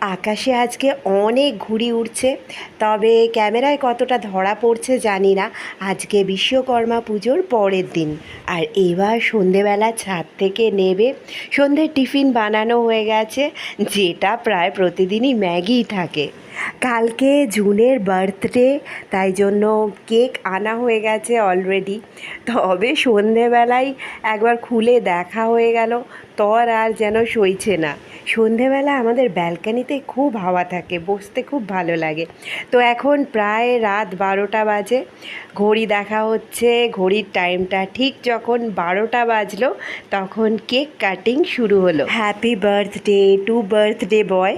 আকাশে আজকে অনেক ঘুড়ি উঠছে তবে ক্যামেরায় কতটা ধরা পড়ছে জানি না। আজকে বিশ্বকর্মা পুজোর পরের দিন। আর এবার সন্ধেবেলা ছাদ থেকে নেবে, সন্ধ্যের টিফিন বানানো হয়ে গেছে, যেটা প্রায় প্রতিদিনই ম্যাগি থাকে। কালকে জুনের বার্থডে, তাই জন্য কেক আনা হয়ে গেছে অলরেডি তবে সন্ধেবেলায় একবার খুলে দেখা হয়ে গেল, তর আর যেন সইছে না। সন্ধেবেলা আমাদের ব্যালকানিতে খুব হাওয়া থাকে, বসতে খুব ভালো লাগে। তো এখন প্রায় রাত বারোটা বাজে, ঘড়ি দেখা হচ্ছে, ঘড়ির টাইমটা ঠিক যখন বারোটা বাজলো, তখন কেক কাটিং শুরু হলো। Happy birthday to birthday boy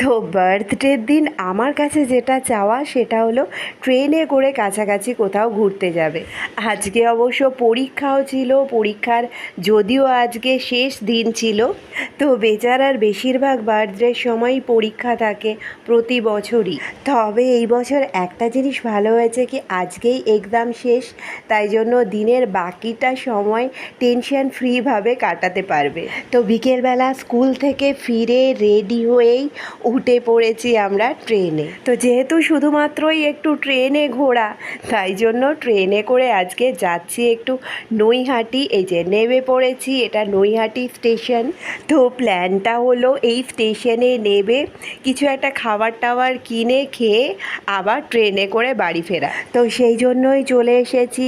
তো বার্থডের দিন আমার কাছে যেটা চাওয়া সেটা হলো ট্রেনে করে কাছাকাছি কোথাও ঘুরতে যাবে। আজকে অবশ্য পরীক্ষাও ছিল, পরীক্ষার যদিও আজকে শেষ দিন ছিল। তো বেচারার বেশিরভাগ বার্থডের সময়ই পরীক্ষা থাকে প্রতি বছরই। তবে এই বছর একটা জিনিস ভালো হয়েছে কি, আজকেই এক্সাম শেষ, তাই জন্য দিনের বাকিটা সময় টেনশন ফ্রিভাবে কাটাতে পারবে। তো বিকেলবেলা স্কুল থেকে ফিরে রেডি হয়েই উঠে পড়েছি আমরা ট্রেনে। তো যেহেতু শুধুমাত্রই একটু ট্রেনে ঘোরা, তাই জন্য ট্রেনে করে আজকে যাচ্ছি একটু নৈহাটি। এই যে নেমে পড়েছি, এটা নৈহাটি স্টেশন। তো প্ল্যানটা হলো এই স্টেশনে নেবে কিছু একটা খাবার টাবার কিনে খেয়ে আবার ট্রেনে করে বাড়ি ফেরা। তো সেই জন্যই চলে এসেছি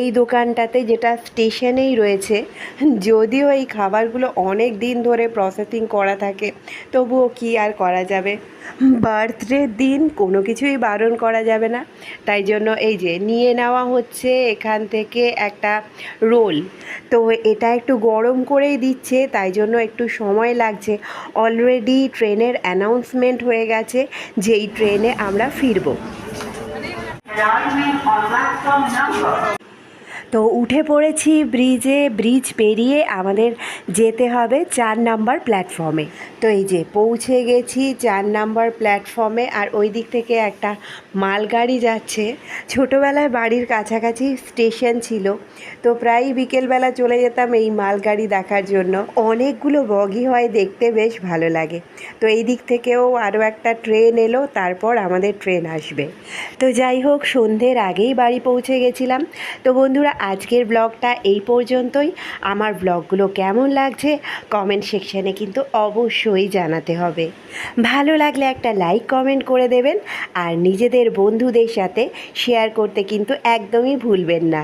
এই দোকানটাতে যেটা স্টেশনেই রয়েছে। যদিও এই খাবারগুলো অনেক দিন ধরে প্রসেসিং করা থাকে, তবুও কি আর করা যাবে। বার্থডের দিন কোনো কিছুই বারণ করা যাবে না। তাই জন্য এই যে নিয়ে নেওয়া হচ্ছে এখান থেকে একটা রোল। তো এটা একটু গরম করেই দিচ্ছে, তাই জন্য একটু সময় লাগছে। অলরেডি ট্রেনের অ্যানাউন্সমেন্ট হয়ে গেছে, যেই ট্রেনে আমরা ফিরবো। তো উঠে পড়েছি ব্রিজে, ব্রিজ পেরিয়ে আমাদের যেতে হবে চার নাম্বার প্ল্যাটফর্মে তো এই যে পৌঁছে গেছি চার নাম্বার প্ল্যাটফর্মে আর ওই দিক থেকে একটা মালগাড়ি যাচ্ছে। ছোটোবেলায় বাড়ির কাছাকাছি স্টেশন ছিল। তো প্রায় বিকেলবেলা চলে যেতাম এই মালগাড়ি দেখার জন্য। অনেকগুলো বগি হয় দেখতে বেশ ভালো লাগে। তো এই দিক থেকেও আরও একটা ট্রেন এলো, তারপর আমাদের ট্রেন আসবে। তো যাই হোক, সন্ধ্যের আগেই বাড়ি পৌঁছে গেছিলাম। তো বন্ধুরা আজকের ব্লগটা এই পর্যন্তই। আমার ব্লগগুলো কেমন লাগছে কমেন্ট সেকশানে কিন্তু অবশ্যই জানাতে হবে। ভালো লাগলে একটা লাইক, কমেন্ট করে দেবেন আর নিজেদের বন্ধুদের সাথে শেয়ার করতে কিন্তু একদমই ভুলবেন না।